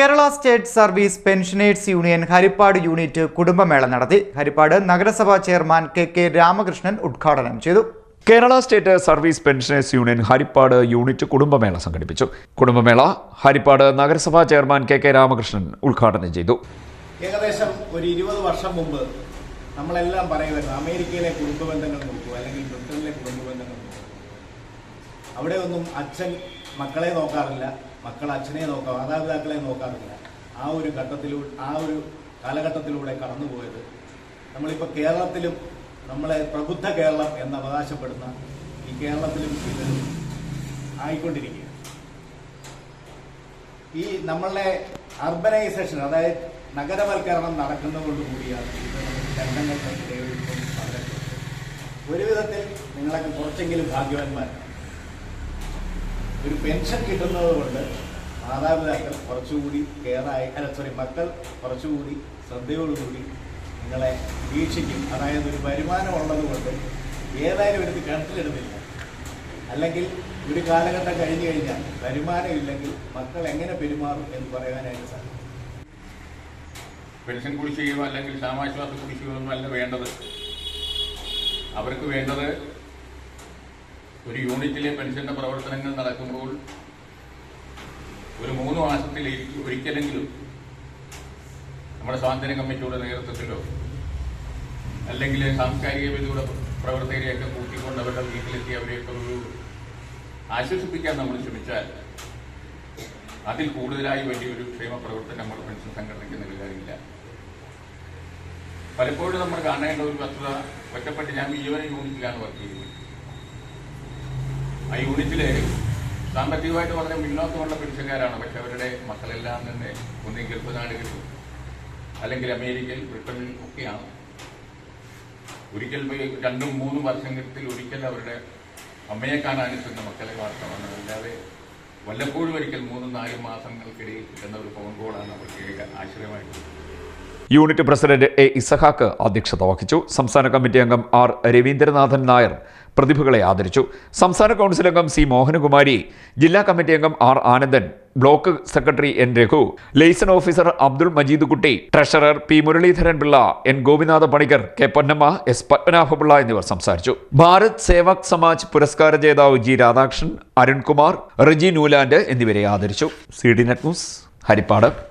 Kerala state service pensioners union Harippad unit കുടുംബമേള നടത്തി ഹരിപ്പാട് നഗരസഭാ chairman K K Ramakrishnan ഉദ്ഘാടനം ചെയ്തു Kerala state service pensioners union Harippad unit കുടുംബമേള സംഘടിപ്പിച്ചു കുടുംബമേള ഹരിപ്പാട് നഗരസഭാ ചെയർമാൻ കെ കെ രാമകൃഷ്ണൻ ഉദ്ഘാടനം ചെയ്തു ഏകദേശം ഒരു ഇരുപത് വർഷം മുമ്പ് നമ്മളെല്ലാം പറയുമായിരുന്നു അമേരിക്കയിലെ കുടുംബ ബന്ധങ്ങൾ നോക്കൂ അല്ലെങ്കിൽ ബ്രിട്ടനിലെ കുടുംബ ബന്ധങ്ങൾ നോക്കൂ. അവിടെ ഒന്നും അച്ഛൻ മക്കളെ നോക്കാറില്ല മക്കൾ അച്ഛനെ നോക്കാം മാതാപിതാക്കളെ നോക്കാറില്ല. ആ ഒരു ഘട്ടത്തിലൂടെ ആ ഒരു കാലഘട്ടത്തിലൂടെ കടന്നുപോയത് നമ്മളിപ്പോൾ കേരളത്തിലും നമ്മളെ പ്രബുദ്ധ കേരളം എന്ന് അവകാശപ്പെടുന്ന ഈ കേരളത്തിലും ഇത് ആയിക്കൊണ്ടിരിക്കുക ഈ നമ്മളുടെ അർബനൈസേഷൻ അതായത് നഗരവൽക്കരണം നടക്കുന്നതുകൊണ്ട് കൂടിയാണ് ഇത് നമുക്ക് ഒരു വിധത്തിൽ നിങ്ങളൊക്കെ കുറച്ചെങ്കിലും ഭാഗ്യവാന്മാരാണ്. ഒരു പെൻഷൻ കിട്ടുന്നത് കൊണ്ട് മാതാപിതാക്കൾ കുറച്ചുകൂടി കെയറായി അല്ല സോറി മക്കൾ കുറച്ചുകൂടി ശ്രദ്ധയോടുകൂടി നിങ്ങളെ വീക്ഷിക്കും അതായത് ഒരു വരുമാനം ഉള്ളത് കൊണ്ട് ഏതായാലും എടുത്ത് കിണറ്റിലിടുന്നില്ല. അല്ലെങ്കിൽ ഒരു കാലഘട്ടം കഴിഞ്ഞു കഴിഞ്ഞാൽ വരുമാനം ഇല്ലെങ്കിൽ മക്കൾ എങ്ങനെ പെരുമാറും എന്ന് പറയാനായിട്ട് സാധിക്കും. പെൻഷൻ കുടിശ്ശികയോ അല്ലെങ്കിൽ ക്ഷാമാശ്വാസ കുടിശ്ശികയോ ഒന്നും അല്ല വേണ്ടത്. അവർക്ക് വേണ്ടത് ഒരു യൂണിറ്റിലെ പെൻഷന്റെ പ്രവർത്തനങ്ങൾ നടക്കുമ്പോൾ ഒരു മൂന്ന് മാസത്തിൽ ഒരിക്കലെങ്കിലും നമ്മുടെ സ്വാതന്ത്ര്യ കമ്മിറ്റിയുടെ നേതൃത്വത്തിലോ അല്ലെങ്കിൽ സാംസ്കാരിക വേദിയുടെ പ്രവർത്തകരെയൊക്കെ കൂട്ടിക്കൊണ്ട് അവരുടെ വീട്ടിലെത്തി അവരെയൊക്കെ ഒരു ആശ്വസിപ്പിക്കാൻ നമ്മൾ ശ്രമിച്ചാൽ അതിൽ കൂടുതലായി വലിയൊരു ക്ഷേമ പ്രവർത്തനം നമ്മൾ പെൻഷൻ സംഘടനയ്ക്ക് നൽകാറില്ല പലപ്പോഴും നമ്മൾ കാണേണ്ട ഒരു വസ്തുത ഒറ്റപ്പെട്ട് ഞാൻ ജീവന യൂണിറ്റിലാണ് വർക്ക് ചെയ്യുന്നത് ആ യൂണിറ്റിലെ സാമ്പത്തികമായിട്ട് വളരെ മുന്നോക്കമുള്ള പെൻഷൻകാരാണ് പക്ഷെ അവരുടെ മക്കളെല്ലാം തന്നെ ഒന്നീ ഗൾഫ് നാടുകളിൽ അല്ലെങ്കിൽ അമേരിക്കയിൽ ബ്രിട്ടനിൽ ഒക്കെയാണ്. ഒരിക്കൽ രണ്ടും മൂന്നും വർഷത്തിൽ ഒരിക്കൽ അവരുടെ അമ്മയെ കാണാനും എത്തുന്ന മക്കളെ വളർത്തണം അല്ലാതെ വല്ലപ്പോഴും ഒരിക്കൽ മൂന്നും നാലും മാസങ്ങൾക്കിടയിൽ കിട്ടുന്ന ഒരു ഫോൺ കോളാണ് അവർക്ക് ആശ്രയമായിട്ട് യൂണിറ്റ് പ്രസിഡന്റ് എ ഇസഹാക്ക് അധ്യക്ഷത വഹിച്ചു. സംസ്ഥാന കമ്മിറ്റി അംഗം ആർ രവീന്ദ്രനാഥൻ നായർ പ്രതിഭകളെ ആദരിച്ചു. സംസ്ഥാന കൗൺസിൽ അംഗം സി മോഹനകുമാരി ജില്ലാ കമ്മിറ്റി അംഗം R Anandan block secretary N Raghu liaison officer Abdul Majeed Kutty treasurer P Muraleedharan Pillai N Gopinatha Panicker K Ponnamma S Padmanabhapillai എന്നിവർ സംസാരിച്ചു. ഭാരത് സേവക് സമാജ് പുരസ്കാര ജേതാവ് ജി രാധാകൃഷ്ണൻ അരുൺകുമാർ റിജി നൂലാൻഡ് എന്നിവരെ ആദരിച്ചു. C D net news Harippad.